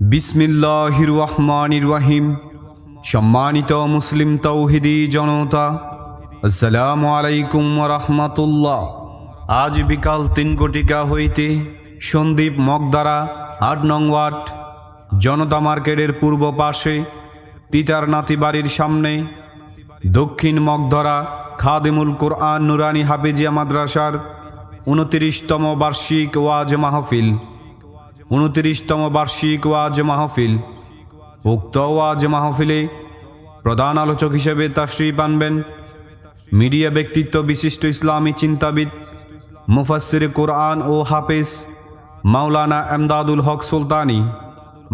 বিসমিল্লাহির রহমানির রহিম সম্মানিত মুসলিম তৌহিদি জনতা, আসসালামু আলাইকুম রহমতুল্লাহ আজ বিকাল তিন কোটিকা হইতে সন্দীপ মগদারা, আট নং ওয়ার্ড, জনতা মার্কেটের পূর্ব পাশে, তিতার নাতি বাড়ির সামনে, দক্ষিণ মগধরা, খাদিমুল কোরআন নুরানি হাফিজিয়া মাদ্রাসার উনতিরিশতম বার্ষিক ওয়াজ মাহফিল। উনতিরিশতম বার্ষিক ওয়াজ মাহফিল। উক্ত ওয়াজ মাহফিলে প্রধান আলোচক হিসেবে তাশ্রীপ পানবেন মিডিয়া ব্যক্তিত্ব বিশিষ্ট ইসলামী চিন্তাবিদ মুফাসির কোরআন ও হাফেজ মাওলানা এমদাদুল হক সুলতানি।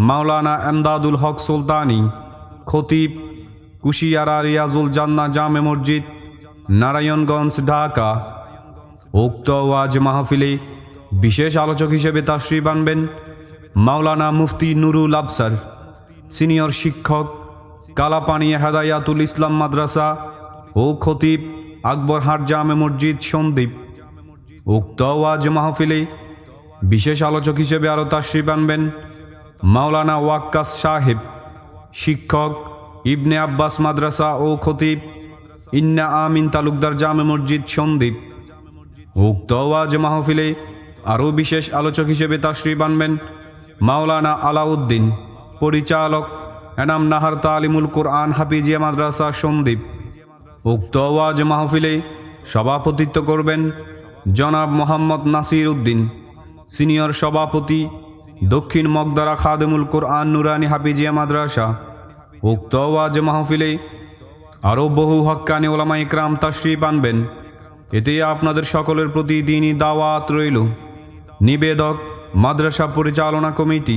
মাওলানা এমদাদুল হক সুলতানি, খতিব কুশিয়ারা রিয়াজুল জান্না জামে মসজিদ, নারায়ণগঞ্জ, ঢাকা। উক্ত ওয়াজ মাহফিলে বিশেষ আলোচক হিসেবে তাশ্রী আনবেন মাওলানা মুফতি নুরুল আবসার, সিনিয়র শিক্ষক, কালাপানি হেদায়াতুল ইসলাম মাদ্রাসা ও খতিব আকবর হাট জামে মসজিদ সন্দীপ। উক্ত ওয়াজ মাহফিলে বিশেষ আলোচক হিসেবে আরও তাশ্রী আনবেন মাওলানা ওয়াক্কাস সাহেব, শিক্ষক ইবনে আব্বাস মাদ্রাসা ও খতিব ইন্না আমিন তালুকদার জামে মসজিদ সন্দীপ। উক্ত ওয়াজ মাহফিলে আরও বিশেষ আলোচক হিসেবে তাশ্রীফ আনবেন মাওলানা আলাউদ্দিন, পরিচালক এনাম নাহার তালিমুল কোরআন হাফিজিয়া মাদ্রাসা সন্দীপ। উক্ত ওয়াজ মাহফিলে সভাপতিত্ব করবেন জনাব মোহাম্মদ নাসির উদ্দিন, সিনিয়র সভাপতি দক্ষিণ মগদারা খাদেমুল কোরআন নুরানি হাফিজিয়া মাদ্রাসা। উক্ত ওয়াজ মাহফিলে আরও বহু হক্কানি ওলামা ইকরাম তাশরিফ আনবেন এতে আপনাদের সকলের প্রতি দিনই দাওয়াত রইল। নিবেদক মাদ্রাসা পরিচালনা কমিটি